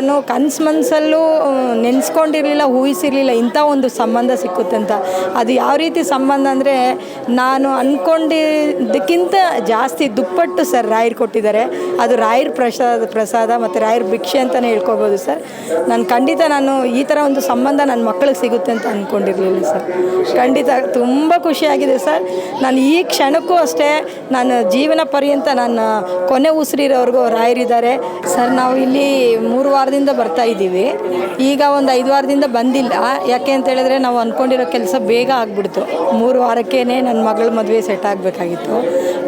ನಾನು ಕನ್ಸು ಮನಸಲ್ಲೂ ನೆನೆಸ್ಕೊಂಡಿರಲಿಲ್ಲ, ಊಹಿಸಿರಲಿಲ್ಲ, ಇಂಥ ಒಂದು ಸಂಬಂಧ ಸಿಕ್ಕುತ್ತೆ ಅಂತ. ಅದು ಯಾವ ರೀತಿ ಸಂಬಂಧ ಅಂದರೆ, ನಾನು ಅಂದ್ಕೊಂಡಿದ್ದಕ್ಕಿಂತ ಜಾಸ್ತಿ ದುಪ್ಪಟ್ಟು ಸರ್ ರಾಯರು ಕೊಟ್ಟಿದ್ದಾರೆ. ಅದು ರಾಯರ ಪ್ರಸಾದ ಪ್ರಸಾದ ಮತ್ತು ರಾಯರ ಭಿಕ್ಷೆ ಅಂತಲೇ ಹೇಳ್ಕೊಬೋದು ಸರ್. ನಾನು ಖಂಡಿತ ನಾನು ಈ ಥರ ಒಂದು ಸಂಬಂಧ ನನ್ನ ಮಕ್ಕಳಿಗೆ ಸಿಗುತ್ತೆ ಅಂತ ಅಂದ್ಕೊಂಡಿರಲಿಲ್ಲ ಸರ್. ಖಂಡಿತ ತುಂಬ ಖುಷಿಯಾಗಿದೆ ಸರ್. ನಾನು ಈ ಕ್ಷಣಕ್ಕೂ ಅಷ್ಟೇ ನಾನು ಜೀವನ ಪರ್ಯಂತ ನನ್ನ ಕೊನೆ ಉಸಿರಿರೋರ್ಗೂ ರಾಯರಿದ್ದಾರೆ. ಸರ್, ನಾವು ಇಲ್ಲಿ ಮೂರು ವಾರದಿಂದ ಬರ್ತಾ ಇದ್ದೀವಿ. ಈಗ ಒಂದು ಐದು ವಾರದಿಂದ ಬಂದಿಲ್ಲ. ಯಾಕೆ ಅಂತ ಹೇಳಿದ್ರೆ ನಾವು ಅಂದ್ಕೊಂಡಿರೋ ಕೆಲಸ ಬೇಗ ಆಗಿಬಿಡ್ತು. ಮೂರು ವಾರಕ್ಕೇ ನನ್ನ ಮಗಳ ಮದುವೆ ಸೆಟ್ ಆಗಬೇಕಾಗಿತ್ತು.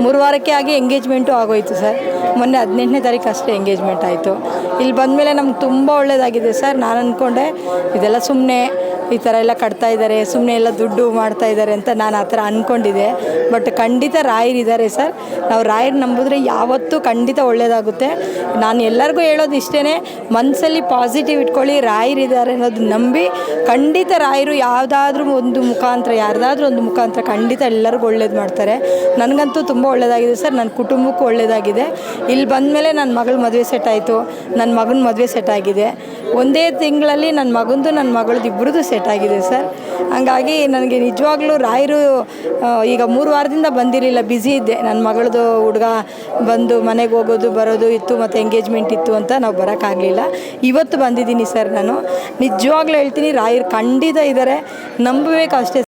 ಮೂರು ವಾರಕ್ಕೆ ಆಗಿ ಎಂಗೇಜ್ಮೆಂಟು ಆಗೋಯ್ತು ಸರ್. ಮೊನ್ನೆ ಹದಿನೆಂಟನೇ ತಾರೀಕು ಅಷ್ಟೇ ಎಂಗೇಜ್ಮೆಂಟ್ ಆಯಿತು. ಇಲ್ಲಿ ಬಂದಮೇಲೆ ನಮ್ಗೆ ತುಂಬ ಒಳ್ಳೆಯದಾಗಿದೆ ಸರ್. ನಾನು ಅಂದ್ಕೊಂಡೆ ಇದೆಲ್ಲ ಸುಮ್ಮನೆ ಈ ಥರ ಎಲ್ಲ ಕಟ್ತಾ ಇದ್ದಾರೆ ಸುಮ್ಮನೆ ಎಲ್ಲ ದುಡ್ಡು ಮಾಡ್ತಾ ಇದ್ದಾರೆ ಅಂತ ನಾನು ಆ ಥರ ಅಂದ್ಕೊಂಡಿದ್ದೆ ಬಟ್ ಖಂಡಿತ ರಾಯರಿದ್ದಾರೆ ಸರ್ ನಾವು ರಾಯರ್ ನಂಬಿದ್ರೆ ಯಾವತ್ತೂ ಖಂಡಿತ ಒಳ್ಳೆಯದಾಗುತ್ತೆ ನಾನು ಎಲ್ಲರಿಗೂ ಹೇಳೋದು ಇಷ್ಟೇ ಮನಸ್ಸಲ್ಲಿ ಪಾಸಿಟಿವ್ ಇಟ್ಕೊಳ್ಳಿ ರಾಯರಿದ್ದಾರೆ ಅನ್ನೋದು ನಂಬಿ ಖಂಡಿತ ರಾಯರು ಯಾವುದಾದ್ರೂ ಒಂದು ಮುಖಾಂತರ, ಯಾರ್ದಾದ್ರೂ ಒಂದು ಮುಖಾಂತರ ಖಂಡಿತ ಎಲ್ಲರಿಗೂ ಒಳ್ಳೇದು ಮಾಡ್ತಾರೆ. ನನಗಂತೂ ತುಂಬ ಒಳ್ಳೆಯದಾಗಿದೆ ಸರ್ ನನ್ನ ಕುಟುಂಬಕ್ಕೂ ಒಳ್ಳೆಯದಾಗಿದೆ ಇಲ್ಲಿ ಬಂದಮೇಲೆ ನನ್ನ ಮಗಳ ಮದುವೆ ಸೆಟ್ ಆಯಿತು. ನನ್ನ ಮಗನ ಮದುವೆ ಸೆಟ್ ಆಗಿದೆ. ಒಂದೇ ತಿಂಗಳಲ್ಲಿ ನನ್ನ ಮಗಂದು ನನ್ನ ಮಗಳದ್ದು ಇಬ್ಬರದ್ದು ಸೆಟ್ ಆಗಿದೆ ಸರ್. ಹಂಗಾಗಿ ನನಗೆ ನಿಜವಾಗ್ಲೂ ರಾಯರು ಈಗ ಮೂರು ವಾರದಿಂದ ಬಂದಿರಲಿಲ್ಲ ಬ್ಯುಸಿ ಇದ್ದೆ. ನನ್ನ ಮಗಳದು ಹುಡುಗ ಬಂದು ಮನೆಗೆ ಹೋಗೋದು, ಬರೋದು ಇತ್ತು, ಮತ್ತು ಎಂಗೇಜ್ಮೆಂಟ್ ಇತ್ತು ಅಂತ ನಾವು ಬರೋಕ್ಕಾಗಲಿಲ್ಲ. ಇವತ್ತು ಬಂದಿದ್ದೀನಿ ಸರ್ ನಾನು. ನಿಜವಾಗ್ಲೂ ಹೇಳ್ತೀನಿ, ರಾಯರು ಖಂಡಿತ ಇದ್ದಾರೆ ನಂಬಬೇಕು ಅಷ್ಟೇ